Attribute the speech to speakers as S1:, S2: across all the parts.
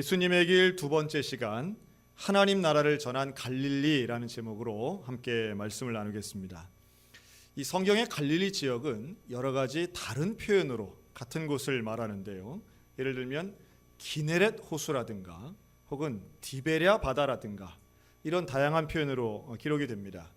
S1: 예수님의 길 두 번째 시간 하나님 나라를 전한 갈릴리라는 제목으로 함께 말씀을 나누겠습니다. 이 성경의 갈릴리 지역은 여러 가지 다른 표현으로 같은 곳을 말하는데요. 예를 들면 기네렛 호수라든가 혹은 디베랴 바다라든가 이런 다양한 표현으로 기록이 됩니다.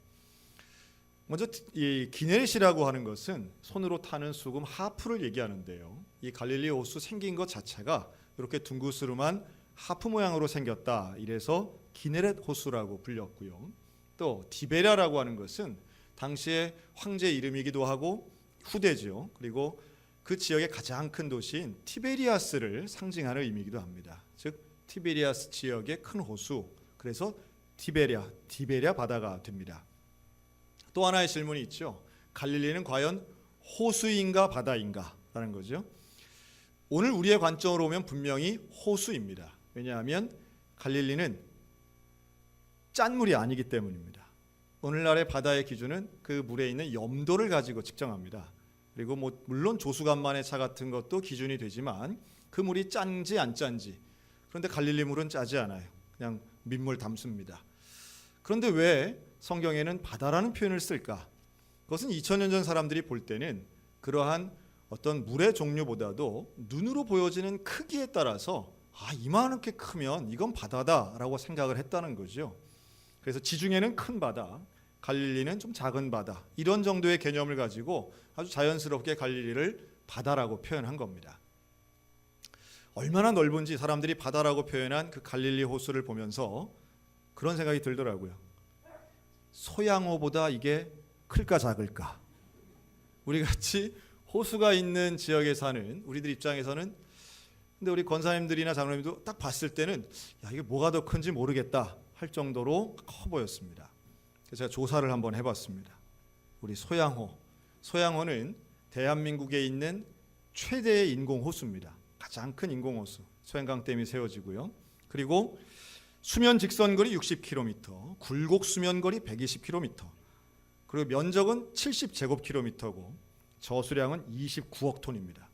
S1: 먼저 이 기네렛이라고 하는 것은 손으로 타는 수금 하프를 얘기하는데요. 이 갈릴리 호수 생긴 것 자체가 이렇게 둥그스름한 하프 모양으로 생겼다. 이래서 기네렛 호수라고 불렸고요. 또 디베랴라고 하는 것은 당시의 황제 이름이기도 하고 후대죠. 그리고 그 지역의 가장 큰 도시인 티베리아스를 상징하는 의미이기도 합니다. 즉 티베리아스 지역의 큰 호수. 그래서 티베랴, 디베랴 바다가 됩니다. 또 하나의 질문이 있죠. 갈릴리는 과연 호수인가 바다인가라는 거죠. 오늘 우리의 관점으로 보면 분명히 호수입니다. 왜냐하면 갈릴리는 짠물이 아니기 때문입니다. 오늘날의 바다의 기준은 그 물에 있는 염도를 가지고 측정합니다. 그리고 뭐 물론 조수간만의 차 같은 것도 기준이 되지만 그 물이 짠지 안 짠지 그런데 갈릴리 물은 짜지 않아요. 그냥 민물 담습니다. 그런데 왜 성경에는 바다라는 표현을 쓸까? 그것은 2000년 전 사람들이 볼 때는 그러한 어떤 물의 종류보다도 눈으로 보여지는 크기에 따라서 아 이만하게 크면 이건 바다다라고 생각을 했다는 거죠. 그래서 지중해는 큰 바다, 갈릴리는 좀 작은 바다 이런 정도의 개념을 가지고 아주 자연스럽게 갈릴리를 바다라고 표현한 겁니다. 얼마나 넓은지 사람들이 바다라고 표현한 그 갈릴리 호수를 보면서 그런 생각이 들더라고요. 소양호보다 이게 클까 작을까? 우리 같이 호수가 있는 지역에 사는 우리들 입장에서는 근데 우리 권사님들이나 장로님도 딱 봤을 때는 야 이게 뭐가 더 큰지 모르겠다 할 정도로 커 보였습니다. 그래서 제가 조사를 한번 해봤습니다. 우리 소양호, 소양호는 대한민국에 있는 최대의 인공 호수입니다. 가장 큰 인공 호수, 소양강 댐이 세워지고요. 그리고 수면 직선 거리 60km, 굴곡 수면 거리 120km, 그리고 면적은 70제곱킬로미터고 저수량은 29억 톤입니다.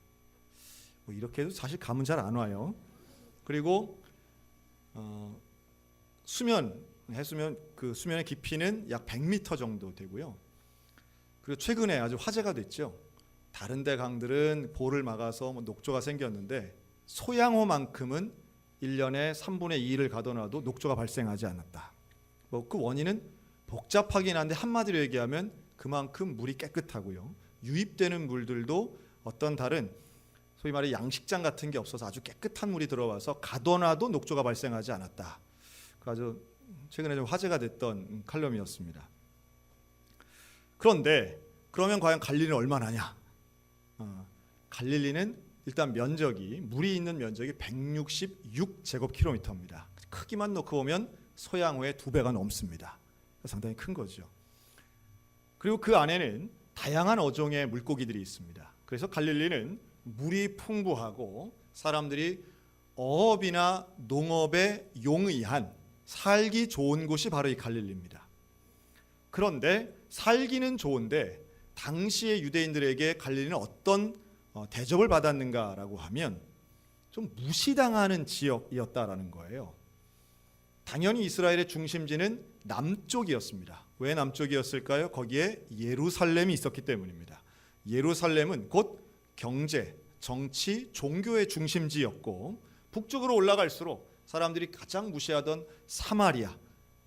S1: 뭐 이렇게 해도 사실 감은 잘 안 와요. 그리고 어, 수면 해수면 그 수면의 깊이는 약 100m 정도 되고요. 그리고 최근에 아주 화제가 됐죠. 다른데 강들은 보를 막아서 뭐 녹조가 생겼는데 소양호만큼은 1년에 3분의 2를 가둬놔도 녹조가 발생하지 않았다. 뭐 그 원인은 복잡하긴 한데 한마디로 얘기하면 그만큼 물이 깨끗하고요. 유입되는 물들도 어떤 다른 소위 말해 양식장 같은 게 없어서 아주 깨끗한 물이 들어와서 가둬놔도 녹조가 발생하지 않았다. 그 아주 최근에 좀 화제가 됐던 칼럼이었습니다. 그런데 그러면 과연 갈릴리는 얼마나냐? 어, 갈릴리는 일단 면적이 물이 있는 면적이 166 제곱킬로미터입니다. 크기만 놓고 보면 소양호의 두 배가 넘습니다. 상당히 큰 거죠. 그리고 그 안에는 다양한 어종의 물고기들이 있습니다. 그래서 갈릴리는 물이 풍부하고 사람들이 어업이나 농업에 용이한 살기 좋은 곳이 바로 이 갈릴리입니다. 그런데 살기는 좋은데 당시의 유대인들에게 갈릴리는 어떤 어, 대접을 받았는가라고 하면 좀 무시당하는 지역이었다라는 거예요. 당연히 이스라엘의 중심지는 남쪽이었습니다. 왜 남쪽이었을까요? 거기에 예루살렘이 있었기 때문입니다. 예루살렘은 곧 경제, 정치, 종교의 중심지였고 북쪽으로 올라갈수록 사람들이 가장 무시하던 사마리아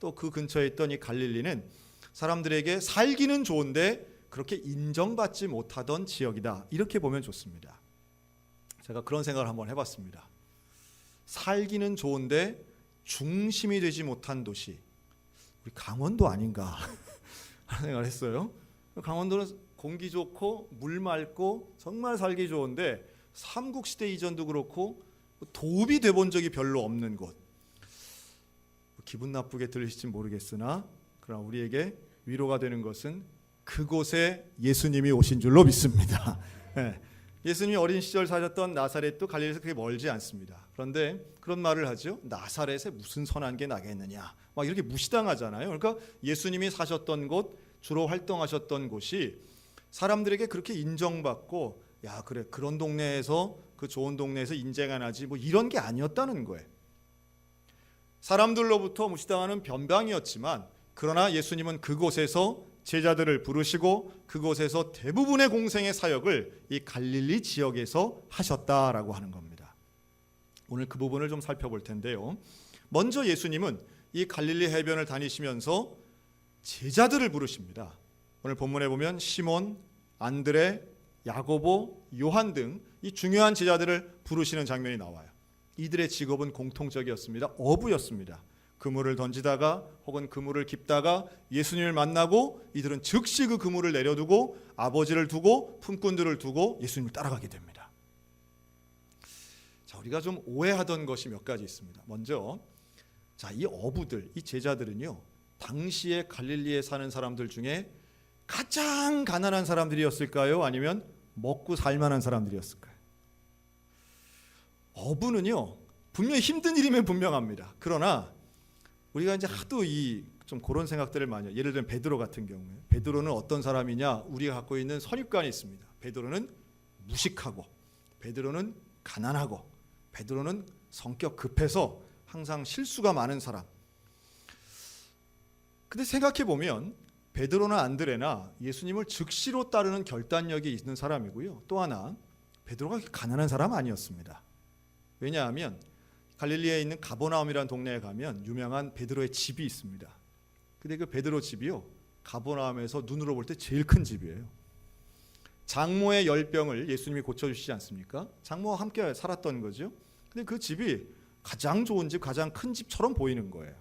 S1: 또 그 근처에 있던 이 갈릴리는 사람들에게 살기는 좋은데 그렇게 인정받지 못하던 지역이다. 이렇게 보면 좋습니다. 제가 그런 생각을 한번 해봤습니다. 살기는 좋은데 중심이 되지 못한 도시. 우리 강원도 아닌가 하는 생각을 했어요. 강원도는 공기 좋고 물 맑고 정말 살기 좋은데 삼국시대 이전도 그렇고 도읍이 돼본 적이 별로 없는 곳. 기분 나쁘게 들리실지 모르겠으나 그러나 우리에게 위로가 되는 것은 그곳에 예수님이 오신 줄로 믿습니다. 예. 예수님이 어린 시절 사셨던 나사렛도 갈릴리에서 그렇게 멀지 않습니다. 그런데 그런 말을 하죠. 나사렛에 무슨 선한 게 나겠느냐. 막 이렇게 무시당하잖아요. 그러니까 예수님이 사셨던 곳, 주로 활동하셨던 곳이 사람들에게 그렇게 인정받고 야 그래 그런 동네에서 그 좋은 동네에서 인재가 나지 뭐 이런 게 아니었다는 거예요. 사람들로부터 무시당하는 변방이었지만 그러나 예수님은 그곳에서 제자들을 부르시고 그곳에서 대부분의 공생의 사역을 이 갈릴리 지역에서 하셨다라고 하는 겁니다. 오늘 그 부분을 좀 살펴볼 텐데요. 먼저 예수님은 이 갈릴리 해변을 다니시면서 제자들을 부르십니다. 오늘 본문에 보면 시몬, 안드레, 야고보, 요한 등 이 중요한 제자들을 부르시는 장면이 나와요. 이들의 직업은 공통적이었습니다. 어부였습니다. 그물을 던지다가 혹은 그물을 깁다가 예수님을 만나고 이들은 즉시 그 그물을 내려두고 아버지를 두고 품꾼들을 두고 예수님을 따라가게 됩니다. 자, 우리가 좀 오해하던 것이 몇 가지 있습니다. 먼저 자, 이 어부들, 이 제자들은요. 당시에 갈릴리에 사는 사람들 중에 가장 가난한 사람들이었을까요? 아니면 먹고 살 만한 사람들이었을까요? 어부는요. 분명히 힘든 일이면 분명합니다. 그러나 우리가 이제 하도 이 좀 그런 생각들을 많이 해요. 예를 들면 베드로 같은 경우에 베드로는 어떤 사람이냐? 우리가 갖고 있는 선입관이 있습니다. 베드로는 무식하고 베드로는 가난하고 베드로는 성격 급해서 항상 실수가 많은 사람. 근데 생각해 보면 베드로나 안드레나 예수님을 즉시로 따르는 결단력이 있는 사람이고요. 또 하나 베드로가 가난한 사람 아니었습니다. 왜냐하면 갈릴리에 있는 가보나움이라는 동네에 가면 유명한 베드로의 집이 있습니다. 근데 그 베드로 집이요. 가보나움에서 눈으로 볼 때 제일 큰 집이에요. 장모의 열병을 예수님이 고쳐주시지 않습니까? 장모와 함께 살았던 거죠. 근데 그 집이 가장 좋은 집, 가장 큰 집처럼 보이는 거예요.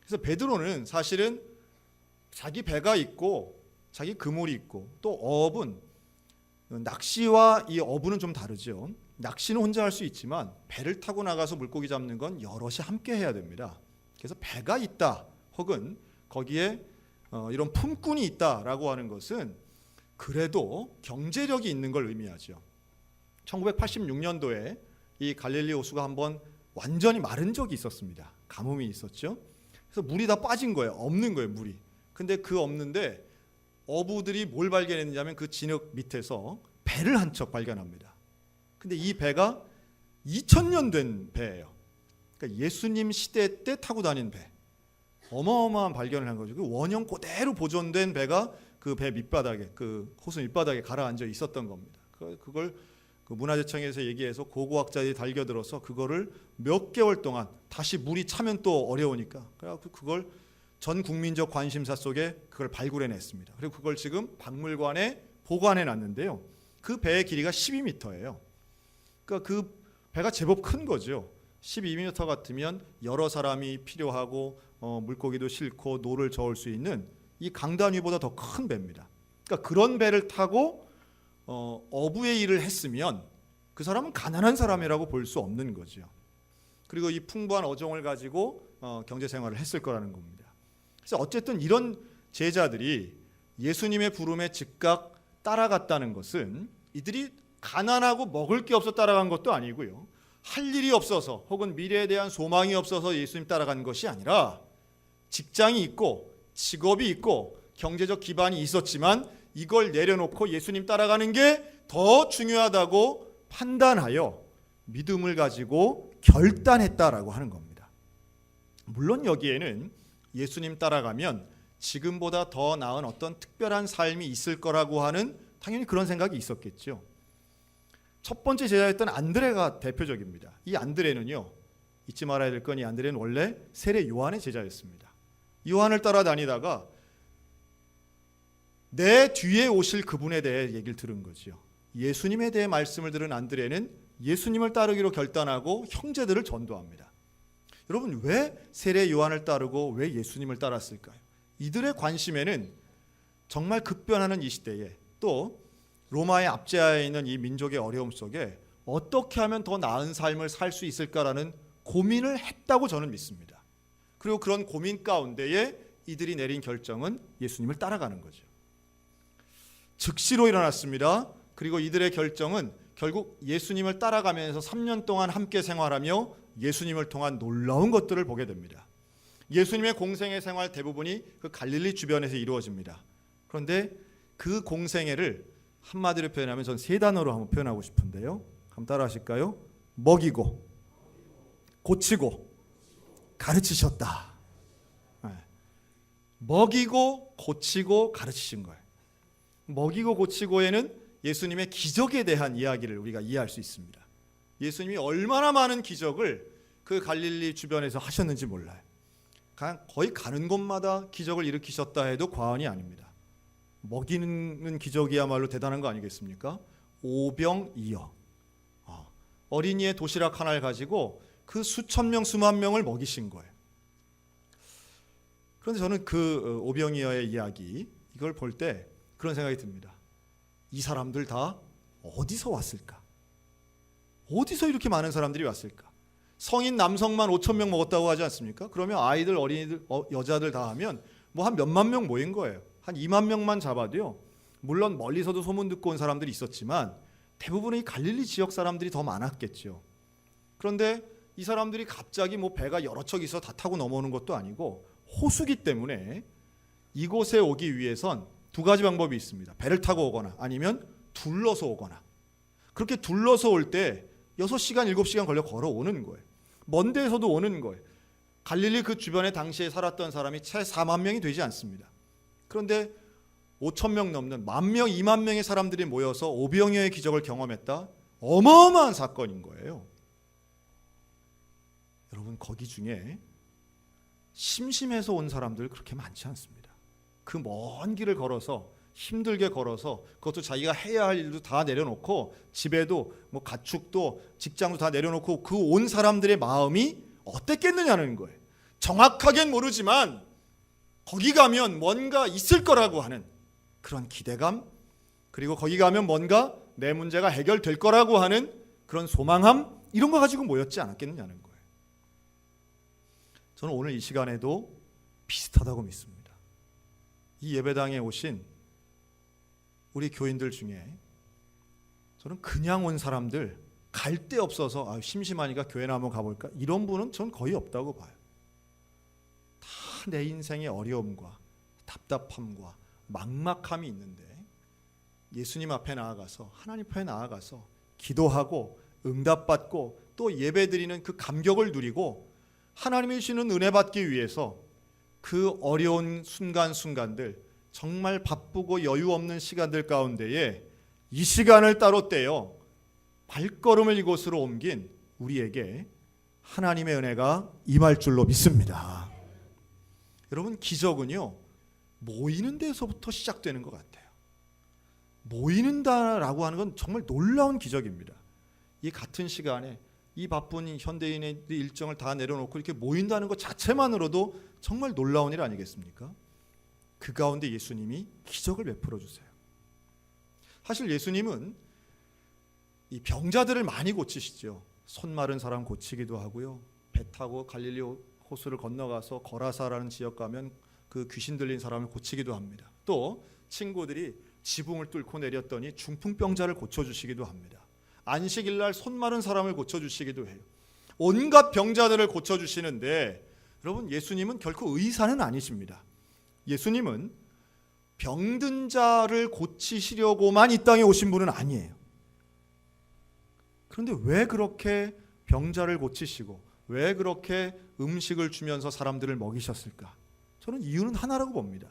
S1: 그래서 베드로는 사실은 자기 배가 있고 자기 그물이 있고 또 어업은 낚시와 이 어부는 좀 다르죠. 낚시는 혼자 할 수 있지만 배를 타고 나가서 물고기 잡는 건 여럿이 함께 해야 됩니다. 그래서 배가 있다 혹은 거기에 어, 이런 품꾼이 있다라고 하는 것은 그래도 경제력이 있는 걸 의미하죠. 1986년도에 이 갈릴리 호수가 한번 완전히 마른 적이 있었습니다. 가뭄이 있었죠. 그래서 물이 다 빠진 거예요. 없는 거예요, 물이. 근데 그 없는데 어부들이 뭘 발견했냐면 그 진흙 밑에서 배를 한 척 발견합니다. 근데 이 배가 2000년 된 배예요. 그러니까 예수님 시대 때 타고 다닌 배. 어마어마한 발견을 한 거죠. 그 원형 그대로 보존된 배가 그 배 밑바닥에 그 호수 밑바닥에 가라앉아 있었던 겁니다. 그- 그걸 그 문화재청에서 얘기해서 고고학자들이 달겨들어서 그거를 몇 개월 동안 다시 물이 차면 또 어려우니까 그래갖고 그걸 전 국민적 관심사 속에 그걸 발굴해냈습니다. 그리고 그걸 지금 박물관에 보관해 놨는데요. 그 배의 길이가 12m예요. 그러니까 그 배가 제법 큰 거죠. 12m 같으면 여러 사람이 필요하고 어, 물고기도 싣고 노를 저을 수 있는 이 강단 위보다 더 큰 배입니다. 그러니까 그런 배를 타고 어, 어부의 일을 했으면 그 사람은 가난한 사람이라고 볼 수 없는 거죠. 그리고 이 풍부한 어종을 가지고 어, 경제 생활을 했을 거라는 겁니다. 그래서 어쨌든 이런 제자들이 예수님의 부름에 즉각 따라갔다는 것은 이들이 가난하고 먹을 게 없어 따라간 것도 아니고요. 할 일이 없어서 혹은 미래에 대한 소망이 없어서 예수님 따라간 것이 아니라 직장이 있고 직업이 있고 경제적 기반이 있었지만 이걸 내려놓고 예수님 따라가는 게 더 중요하다고 판단하여 믿음을 가지고 결단했다라고 하는 겁니다. 물론 여기에는 예수님 따라가면 지금보다 더 나은 어떤 특별한 삶이 있을 거라고 하는 당연히 그런 생각이 있었겠죠. 첫 번째 제자였던 안드레가 대표적입니다. 이 안드레는요. 잊지 말아야 될 건 이 안드레는 원래 세례 요한의 제자였습니다. 요한을 따라다니다가 내 뒤에 오실 그분에 대해 얘기를 들은 거지요. 예수님에 대해 말씀을 들은 안드레는 예수님을 따르기로 결단하고 형제들을 전도합니다. 여러분 왜 세례 요한을 따르고 왜 예수님을 따랐을까요? 이들의 관심에는 정말 급변하는 이 시대에 또 로마의 압제하에 있는 이 민족의 어려움 속에 어떻게 하면 더 나은 삶을 살 수 있을까라는 고민을 했다고 저는 믿습니다. 그리고 그런 고민 가운데에 이들이 내린 결정은 예수님을 따라가는 거죠. 즉시로 일어났습니다. 그리고 이들의 결정은 결국 예수님을 따라가면서 3년 동안 함께 생활하며 예수님을 통한 놀라운 것들을 보게 됩니다. 예수님의 공생애 생활 대부분이 그 갈릴리 주변에서 이루어집니다. 그런데 그 공생애를 한마디로 표현하면 전 세 단어로 한번 표현하고 싶은데요. 한번 따라 하실까요? 먹이고, 고치고, 가르치셨다. 네. 먹이고 고치고 가르치신 거예요. 먹이고 고치고에는 예수님의 기적에 대한 이야기를 우리가 이해할 수 있습니다. 예수님이 얼마나 많은 기적을 그 갈릴리 주변에서 하셨는지 몰라요. 거의 가는 곳마다 기적을 일으키셨다 해도 과언이 아닙니다. 먹이는 기적이야말로 대단한 거 아니겠습니까? 오병이어 어, 어린이의 도시락 하나를 가지고 그 수천 명 수만 명을 먹이신 거예요. 그런데 저는 그 어, 오병이어의 이야기 이걸 볼 때 그런 생각이 듭니다. 이 사람들 다 어디서 왔을까? 어디서 이렇게 많은 사람들이 왔을까? 성인 남성만 5천 명 먹었다고 하지 않습니까? 그러면 아이들, 어린이들, 어, 여자들 다 하면 뭐 한 몇만 명 모인 거예요. 한 2만 명만 잡아도요. 물론 멀리서도 소문 듣고 온 사람들이 있었지만 대부분의 이 갈릴리 지역 사람들이 더 많았겠죠. 그런데 이 사람들이 갑자기 뭐 배가 여러 척 있어 다 타고 넘어오는 것도 아니고 호수기 때문에 이곳에 오기 위해선 두 가지 방법이 있습니다. 배를 타고 오거나 아니면 둘러서 오거나. 그렇게 둘러서 올 때 6시간, 7시간 걸려 걸어오는 거예요. 먼 데에서도 오는 거예요. 갈릴리 그 주변에 당시에 살았던 사람이 채 4만 명이 되지 않습니다. 그런데 5천 명 넘는 만 명, 2만 명의 사람들이 모여서 오병이어의 기적을 경험했다. 어마어마한 사건인 거예요. 여러분 거기 중에 심심해서 온 사람들 그렇게 많지 않습니다. 그 먼 길을 걸어서 힘들게 걸어서 그것도 자기가 해야 할 일도 다 내려놓고 집에도 뭐 가축도 직장도 다 내려놓고 그 온 사람들의 마음이 어땠겠느냐는 거예요. 정확하게는 모르지만 거기 가면 뭔가 있을 거라고 하는 그런 기대감 그리고 거기 가면 뭔가 내 문제가 해결될 거라고 하는 그런 소망함 이런 거 가지고 모였지 않았겠느냐는 거예요. 저는 오늘 이 시간에도 비슷하다고 믿습니다. 이 예배당에 오신 우리 교인들 중에 저는 그냥 온 사람들 갈 데 없어서 아, 심심하니까 교회나 한번 가볼까 이런 분은 전 거의 없다고 봐요. 다 내 인생의 어려움과 답답함과 막막함이 있는데 예수님 앞에 나아가서 하나님 앞에 나아가서 기도하고 응답받고 또 예배드리는 그 감격을 누리고 하나님이 주시는 은혜 받기 위해서 그 어려운 순간순간들 정말 바쁘고 여유 없는 시간들 가운데에 이 시간을 따로 떼어 발걸음을 이곳으로 옮긴 우리에게 하나님의 은혜가 임할 줄로 믿습니다. 여러분 기적은요 모이는 데서부터 시작되는 것 같아요. 모이는다라고 하는 건 정말 놀라운 기적입니다. 이 같은 시간에 이 바쁜 현대인의 일정을 다 내려놓고 이렇게 모인다는 것 자체만으로도 정말 놀라운 일 아니겠습니까? 그 가운데 예수님이 기적을 베풀어 주세요. 사실 예수님은 이 병자들을 많이 고치시죠. 손 마른 사람 고치기도 하고요. 배 타고 갈릴리 호수를 건너가서 거라사라는 지역 가면 그 귀신 들린 사람을 고치기도 합니다. 또 친구들이 지붕을 뚫고 내렸더니 중풍병자를 고쳐주시기도 합니다. 안식일 날 손 마른 사람을 고쳐주시기도 해요. 온갖 병자들을 고쳐주시는데 여러분 예수님은 결코 의사는 아니십니다. 예수님은 병든 자를 고치시려고만 이 땅에 오신 분은 아니에요. 그런데 왜 그렇게 병자를 고치시고 왜 그렇게 음식을 주면서 사람들을 먹이셨을까? 저는 이유는 하나라고 봅니다.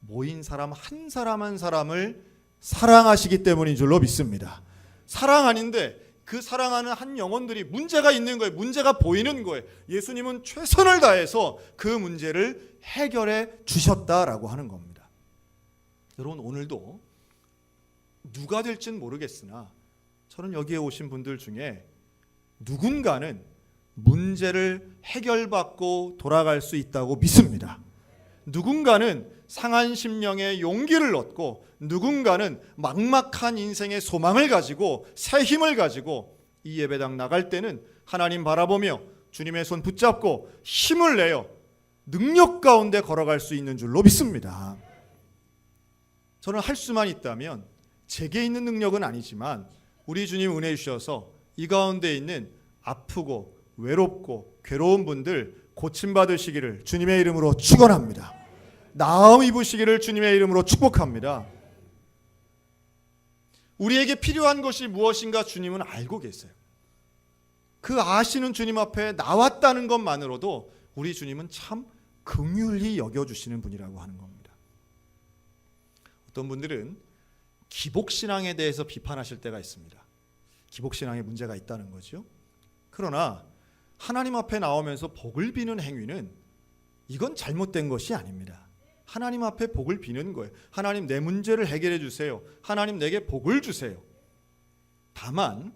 S1: 모인 사람 한 사람 한 사람을 사랑하시기 때문인 줄로 믿습니다. 사랑 아닌데 그 사랑하는 한 영혼들이 문제가 있는 거예요. 문제가 보이는 거예요. 예수님은 최선을 다해서 그 문제를 해결해 주셨다라고 하는 겁니다. 여러분 오늘도 누가 될지는 모르겠으나 저는 여기에 오신 분들 중에 누군가는 문제를 해결받고 돌아갈 수 있다고 믿습니다. 누군가는 상한 심령의 용기를 얻고 누군가는 막막한 인생의 소망을 가지고 새 힘을 가지고 이 예배당 나갈 때는 하나님 바라보며 주님의 손 붙잡고 힘을 내어 능력 가운데 걸어갈 수 있는 줄로 믿습니다. 저는 할 수만 있다면 제게 있는 능력은 아니지만 우리 주님 은혜 주셔서 이 가운데 있는 아프고 외롭고 괴로운 분들 고침 받으시기를 주님의 이름으로 축원합니다. 나음 입으시기를 주님의 이름으로 축복합니다. 우리에게 필요한 것이 무엇인가 주님은 알고 계세요. 그 아시는 주님 앞에 나왔다는 것만으로도 우리 주님은 참 긍휼히 여겨 주시는 분이라고 하는 겁니다. 어떤 분들은 기복 신앙에 대해서 비판하실 때가 있습니다. 기복 신앙에 문제가 있다는 거죠. 그러나 하나님 앞에 나오면서 복을 비는 행위는 이건 잘못된 것이 아닙니다. 하나님 앞에 복을 비는 거예요. 하나님 내 문제를 해결해 주세요. 하나님 내게 복을 주세요. 다만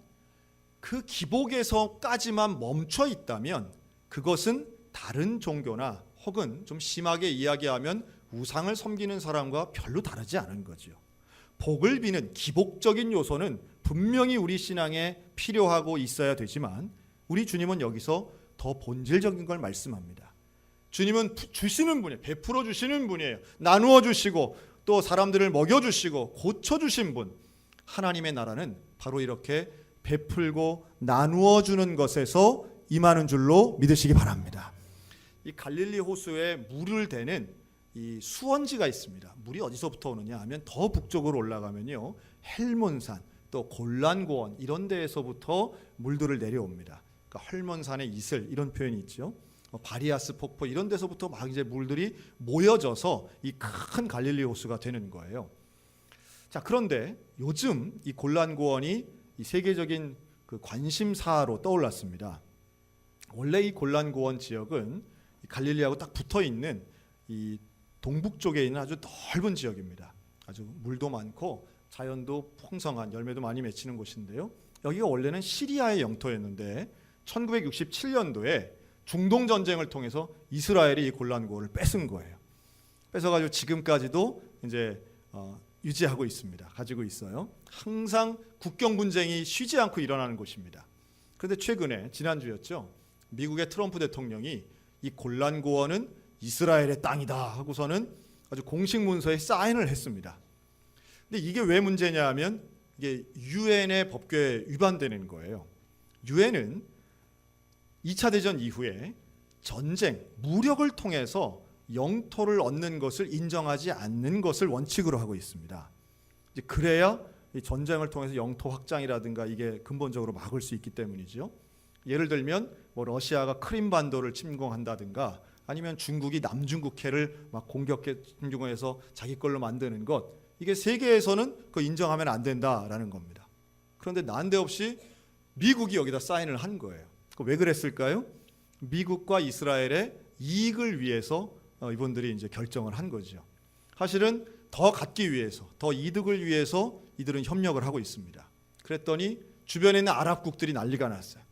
S1: 그 기복에서까지만 멈춰 있다면 그것은 다른 종교나 혹은 좀 심하게 이야기하면 우상을 섬기는 사람과 별로 다르지 않은 거죠. 복을 비는 기복적인 요소는 분명히 우리 신앙에 필요하고 있어야 되지만 우리 주님은 여기서 더 본질적인 걸 말씀합니다. 주님은 부- 주시는 분이에요. 베풀어 주시는 분이에요. 나누어 주시고 또 사람들을 먹여 주시고 고쳐 주신 분. 하나님의 나라는 바로 이렇게 베풀고 나누어 주는 것에서 임하는 줄로 믿으시기 바랍니다. 이 갈릴리 호수에 물을 대는 이 수원지가 있습니다. 물이 어디서부터 오느냐 하면 더 북쪽으로 올라가면요. 헬몬산 또 골란고원 이런 데에서부터 물들을 내려옵니다. 그러니까 헐몬산의 이슬 이런 표현이 있죠. 어, 바리아스 폭포 이런 데서부터 막 이제 물들이 모여져서 이 큰 갈릴리 호수가 되는 거예요. 자 그런데 요즘 이 골란고원이 이 세계적인 그 관심사로 떠올랐습니다. 원래 이 골란고원 지역은 이 갈릴리하고 딱 붙어 있는 이 동북쪽에 있는 아주 넓은 지역입니다. 아주 물도 많고 자연도 풍성한 열매도 많이 맺히는 곳인데요. 여기가 원래는 시리아의 영토였는데 1967년도에 중동 전쟁을 통해서 이스라엘이 이 골란고원을 뺏은 거예요. 뺏어가지고 지금까지도 이제 어, 유지하고 있습니다. 가지고 있어요. 항상 국경 분쟁이 쉬지 않고 일어나는 곳입니다. 그런데 최근에 지난주였죠. 미국의 트럼프 대통령이 이 골란 고원은 이스라엘의 땅이다 하고서는 아주 공식 문서에 사인을 했습니다. 근데 이게 왜 문제냐 하면 이게 유엔의 법규에 위반되는 거예요. 유엔은 2차 대전 이후에 전쟁, 무력을 통해서 영토를 얻는 것을 인정하지 않는 것을 원칙으로 하고 있습니다. 그래야 이 전쟁을 통해서 영토 확장이라든가 이게 근본적으로 막을 수 있기 때문이죠. 예를 들면 뭐 러시아가 크림 반도를 침공한다든가 아니면 중국이 남중국해를 막 공격해 침공해서 자기 걸로 만드는 것 이게 세계에서는 그 인정하면 안 된다라는 겁니다. 그런데 난데없이 미국이 여기다 사인을 한 거예요. 그왜 그랬을까요? 미국과 이스라엘의 이익을 위해서 어, 이분들이 이제 결정을 한 거죠. 사실은 더 갖기 위해서, 더 이득을 위해서 이들은 협력을 하고 있습니다. 그랬더니 주변에 있는 아랍국들이 난리가 났어요.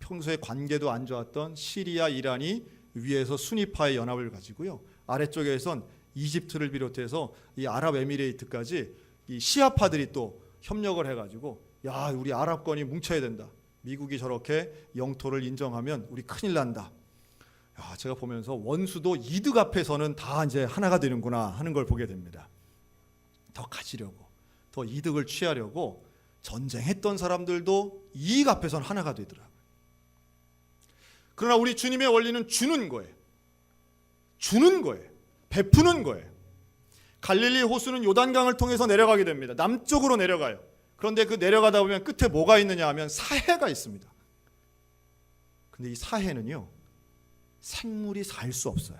S1: 평소에 관계도 안 좋았던 시리아, 이란이 위에서 순위파의 연합을 가지고요. 아래쪽에선 이집트를 비롯해서 이 아랍에미레이트까지 이 시아파들이 또 협력을 해가지고 야 우리 아랍권이 뭉쳐야 된다. 미국이 저렇게 영토를 인정하면 우리 큰일 난다. 야, 제가 보면서 원수도 이득 앞에서는 다 이제 하나가 되는구나 하는 걸 보게 됩니다. 더 가지려고, 더 이득을 취하려고 전쟁했던 사람들도 이익 앞에서는 하나가 되더라고요. 그러나 우리 주님의 원리는 주는 거예요. 주는 거예요. 베푸는 거예요. 갈릴리 호수는 요단강을 통해서 내려가게 됩니다. 남쪽으로 내려가요. 그런데 그 내려가다 보면 끝에 뭐가 있느냐 하면 사해가 있습니다. 근데 이 사해는요. 생물이 살 수 없어요.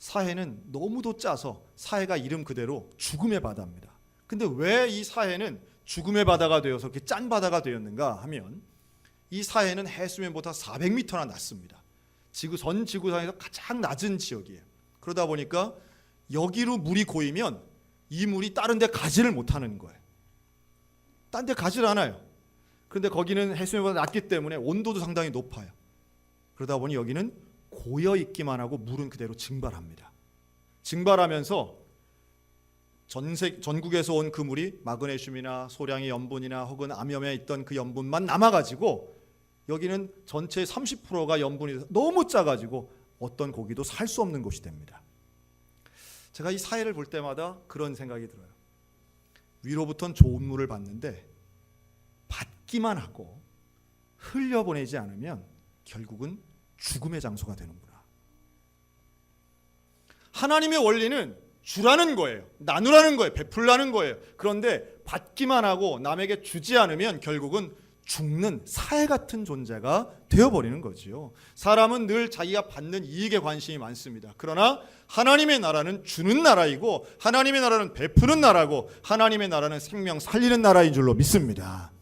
S1: 사해는 너무도 짜서 사해가 이름 그대로 죽음의 바다입니다. 근데 왜 이 사해는 죽음의 바다가 되어서 이렇게 짠 바다가 되었는가 하면 이 사해는 해수면보다 400m나 낮습니다. 지구 전 지구상에서 가장 낮은 지역이에요. 그러다 보니까 여기로 물이 고이면 이 물이 다른 데 가지를 못하는 거예요. 딴 데 가지를 않아요. 그런데 거기는 해수면보다 낮기 때문에 온도도 상당히 높아요. 그러다 보니 여기는 고여 있기만 하고 물은 그대로 증발합니다. 증발하면서 전세, 전국에서 온 그 물이 마그네슘이나 소량의 염분이나 혹은 암염에 있던 그 염분만 남아가지고 여기는 전체 30%가 염분이 너무 짜가지고 어떤 고기도 살 수 없는 곳이 됩니다. 제가 이 사회를 볼 때마다 그런 생각이 들어요. 위로부터는 좋은 물을 받는데 받기만 하고 흘려보내지 않으면 결국은 죽음의 장소가 되는구나. 하나님의 원리는 주라는 거예요. 나누라는 거예요. 베풀라는 거예요. 그런데 받기만 하고 남에게 주지 않으면 결국은 죽는 사해 같은 존재가 되어버리는 거지요. 사람은 늘 자기가 받는 이익에 관심이 많습니다. 그러나 하나님의 나라는 주는 나라이고 하나님의 나라는 베푸는 나라고 하나님의 나라는 생명 살리는 나라인 줄로 믿습니다.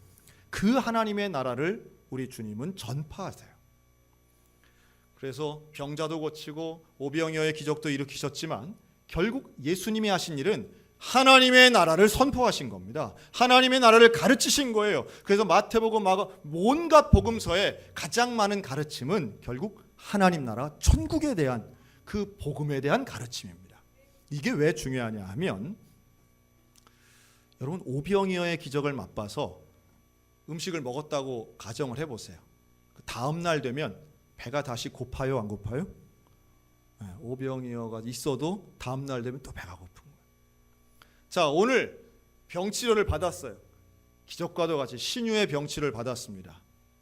S1: 그 하나님의 나라를 우리 주님은 전파하세요. 그래서 병자도 고치고 오병이어의 기적도 일으키셨지만 결국 예수님이 하신 일은 하나님의 나라를 선포하신 겁니다. 하나님의 나라를 가르치신 거예요. 그래서 마태복음, 마가 온갖 복음서에 가장 많은 가르침은 결국 하나님 나라 천국에 대한 그 복음에 대한 가르침입니다. 이게 왜 중요하냐 하면 여러분 오병이어의 기적을 맛봐서 음식을 먹었다고 가정을 해보세요. 그 다음 날 되면 배가 다시 고파요, 안 고파요? 네, 오병이어가 있어도 다음 날 되면 또 배가 거예요. 자, 오늘 병치료를 받았어요. 기적과도 같이 신유의 병치를 받았습니다.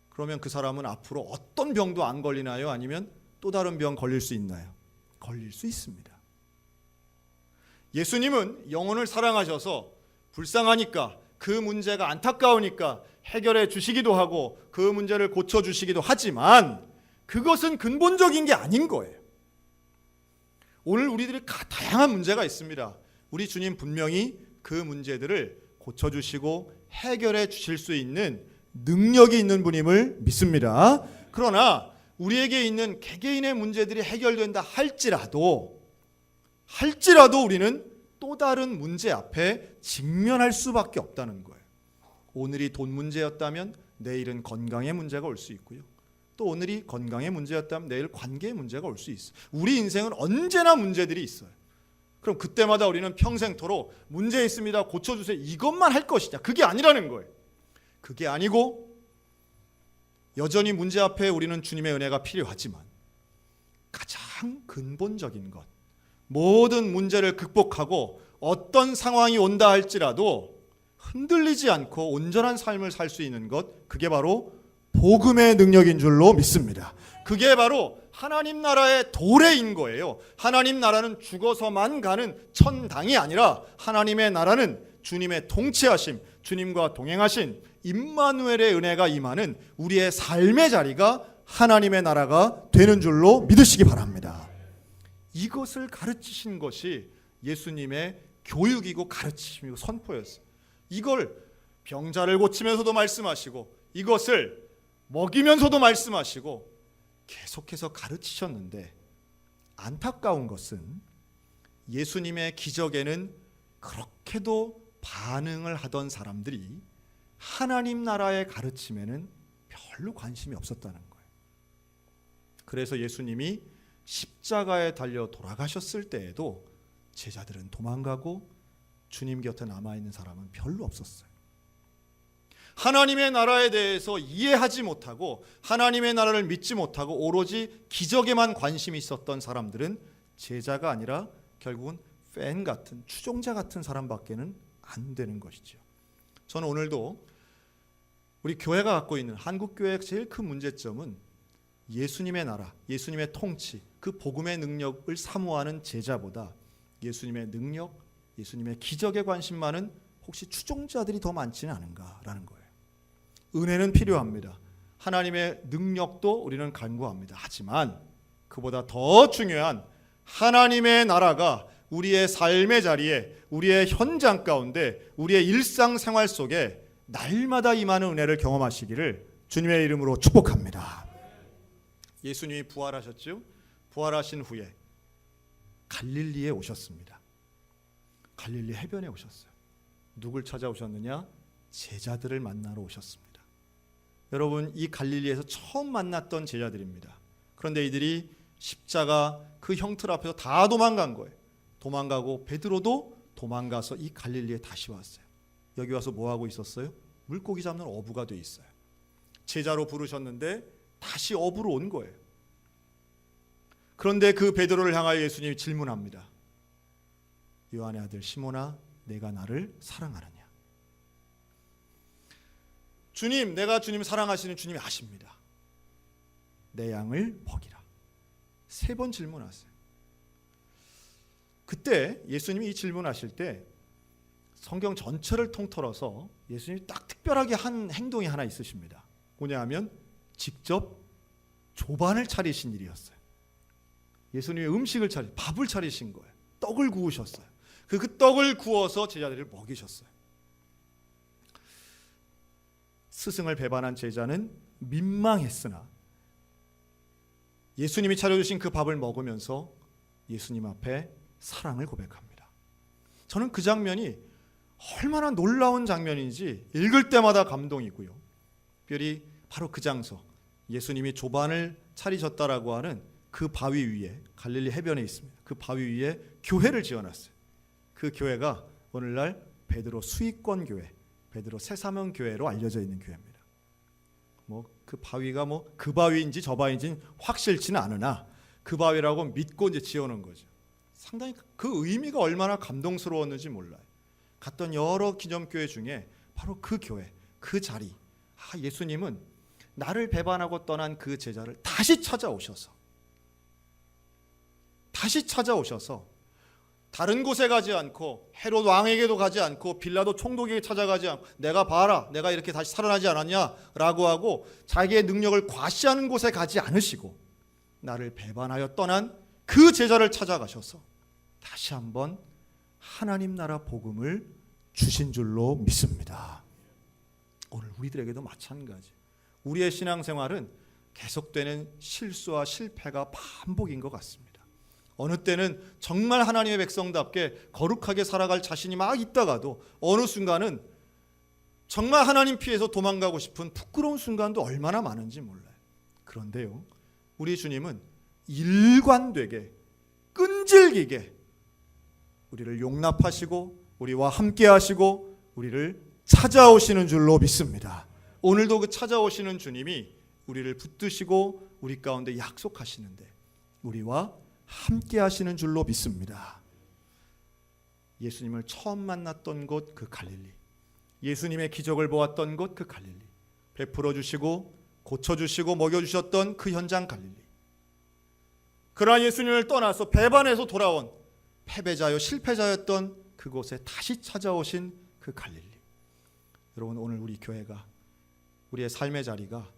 S1: 그러면 그 사람은 앞으로 어떤 병도 안 걸리나요? 아니면 또 다른 병 걸릴 수 있나요? 걸릴 수 있습니다. 예수님은 영혼을 사랑하셔서 불쌍하니까 그 문제가 안타까우니까 해결해 주시기도 하고 그 문제를 고쳐 주시기도 하지만 그것은 근본적인 게 아닌 거예요. 오늘 우리들이 가- 다양한 문제가 있습니다. 우리 주님 분명히 그 문제들을 고쳐 주시고 해결해 주실 수 있는 능력이 있는 분임을 믿습니다. 그러나 우리에게 있는 개개인의 문제들이 해결된다 할지라도 할지라도 우리는 또 다른 문제 앞에 직면할 수밖에 없다는 거예요. 오늘이 돈 문제였다면 내일은 건강의 문제가 올 수 있고요. 또 오늘이 건강의 문제였다면 내일 관계의 문제가 올 수 있어요. 우리 인생은 언제나 문제들이 있어요. 그럼 그때마다 우리는 평생토록 문제 있습니다. 고쳐주세요. 이것만 할 것이냐? 그게 아니라는 거예요. 그게 아니고 여전히 문제 앞에 우리는 주님의 은혜가 필요하지만 가장 근본적인 것, 모든 문제를 극복하고 어떤 상황이 온다 할지라도 흔들리지 않고 온전한 삶을 살 수 있는 것, 그게 바로 복음의 능력인 줄로 믿습니다. 그게 바로 하나님 나라의 도래인 거예요. 하나님 나라는 죽어서만 가는 천당이 아니라 하나님의 나라는 주님의 통치하심, 주님과 동행하신 임마누엘의 은혜가 임하는 우리의 삶의 자리가 하나님의 나라가 되는 줄로 믿으시기 바랍니다. 이것을 가르치신 것이 예수님의 교육이고 가르치심이고 선포였어요. 이걸 병자를 고치면서도 말씀하시고 이것을 먹이면서도 말씀하시고 계속해서 가르치셨는데 안타까운 것은 예수님의 기적에는 그렇게도 반응을 하던 사람들이 하나님 나라의 가르침에는 별로 관심이 없었다는 거예요. 그래서 예수님이 십자가에 달려 돌아가셨을 때에도 제자들은 도망가고 주님 곁에 남아 있는 사람은 별로 없었어요. 하나님의 나라에 대해서 이해하지 못하고 하나님의 나라를 믿지 못하고 오로지 기적에만 관심이 있었던 사람들은 제자가 아니라 결국은 팬 같은 추종자 같은 사람밖에는 안 되는 것이죠. 저는 오늘도 우리 교회가 갖고 있는 한국 교회의 제일 큰 문제점은 예수님의 나라, 예수님의 통치, 그 복음의 능력을 사모하는 제자보다 예수님의 능력, 예수님의 기적에 관심 많은 혹시 추종자들이 더 많지는 않은가라는 거예요. 은혜는 필요합니다. 하나님의 능력도 우리는 간구합니다. 하지만 그보다 더 중요한 하나님의 나라가 우리의 삶의 자리에 우리의 현장 가운데 우리의 일상생활 속에 날마다 임하는 은혜를 경험하시기를 주님의 이름으로 축복합니다. 예수님이 부활하셨죠? 부활하신 후에 갈릴리에 오셨습니다. 갈릴리 해변에 오셨어요. 누굴 찾아오셨느냐? 제자들을 만나러 오셨습니다. 여러분, 이 갈릴리에서 처음 만났던 제자들입니다. 그런데 이들이 십자가 그 형틀 앞에서 다 도망간 거예요. 도망가고 베드로도 도망가서 이 갈릴리에 다시 왔어요. 여기 와서 뭐 하고 있었어요? 물고기 잡는 어부가 돼 있어요. 제자로 부르셨는데 다시 어부로 온 거예요. 그런데 그 베드로를 향하여 예수님이 질문합니다. 요한의 아들 시몬아, 내가 나를 사랑하느냐? 주님, 내가 주님 사랑하시는 주님이 아십니다. 내 양을 먹이라. 세 번 질문하세요. 그때 예수님이 이 질문하실 때 성경 전체를 통틀어서 예수님이 딱 특별하게 한 행동이 하나 있으십니다. 뭐냐하면 직접 조반을 차리신 일이었어요. 예수님이 음식을 차리, 밥을 차리신 거예요. 떡을 구우셨어요. 그, 그 떡을 구워서 제자들을 먹이셨어요. 스승을 배반한 제자는 민망했으나 예수님이 차려주신 그 밥을 먹으면서 예수님 앞에 사랑을 고백합니다. 저는 그 장면이 얼마나 놀라운 장면인지 읽을 때마다 감동이고요. 특별히 바로 그 장소 예수님이 조반을 차리셨다라고 하는 그 바위 위에 갈릴리 해변에 있습니다. 그 바위 위에 교회를 지어놨어요. 그 교회가 오늘날 베드로 수익권 교회, 베드로 새사명 교회로 알려져 있는 교회입니다. 뭐 그 바위가 뭐 그 바위인지 저 바위인지 확실치는 않으나 그 바위라고 믿고 이제 지어놓은 거죠. 상당히 그 의미가 얼마나 감동스러웠는지 몰라요. 갔던 여러 기념교회 중에 바로 그 교회, 그 자리. 아, 예수님은 나를 배반하고 떠난 그 제자를 다시 찾아오셔서 다시 찾아오셔서 다른 곳에 가지 않고 헤롯 왕에게도 가지 않고 빌라도 총독에게 찾아가지 않고 내가 봐라 내가 이렇게 다시 살아나지 않았냐라고 하고 자기의 능력을 과시하는 곳에 가지 않으시고 나를 배반하여 떠난 그 제자를 찾아가셔서 다시 한번 하나님 나라 복음을 주신 줄로 믿습니다. 오늘 우리들에게도 마찬가지. 우리의 신앙생활은 계속되는 실수와 실패가 반복인 것 같습니다. 어느 때는 정말 하나님의 백성답게 거룩하게 살아갈 자신이 막 있다가도 어느 순간은 정말 하나님 피해서 도망가고 싶은 부끄러운 순간도 얼마나 많은지 몰라요. 그런데요, 우리 주님은 일관되게 끈질기게 우리를 용납하시고 우리와 함께 하시고 우리를 찾아오시는 줄로 믿습니다. 오늘도 그 찾아오시는 주님이 우리를 붙드시고 우리 가운데 약속하시는데 우리와 함께 하시는 줄로 믿습니다. 예수님을 처음 만났던 곳 그 갈릴리. 예수님의 기적을 보았던 곳 그 갈릴리. 베풀어 주시고 고쳐 주시고 먹여 주셨던 그 현장 갈릴리. 그러나 예수님을 떠나서 배반해서 돌아온 패배자요 실패자였던 그곳에 다시 찾아오신 그 갈릴리. 여러분 오늘 우리 교회가 우리의 삶의 자리가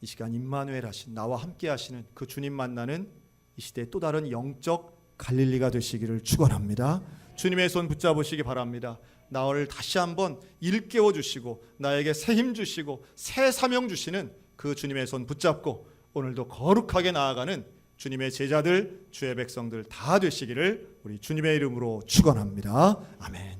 S1: 이 시간 임마누엘 하신 나와 함께 하시는 그 주님 만나는 이 시대의 또 다른 영적 갈릴리가 되시기를 축원합니다. 주님의 손 붙잡으시기 바랍니다. 나를 다시 한번 일깨워 주시고 나에게 새 힘 주시고 새 사명 주시는 그 주님의 손 붙잡고 오늘도 거룩하게 나아가는 주님의 제자들, 주의 백성들 다 되시기를 우리 주님의 이름으로 축원합니다. 아멘.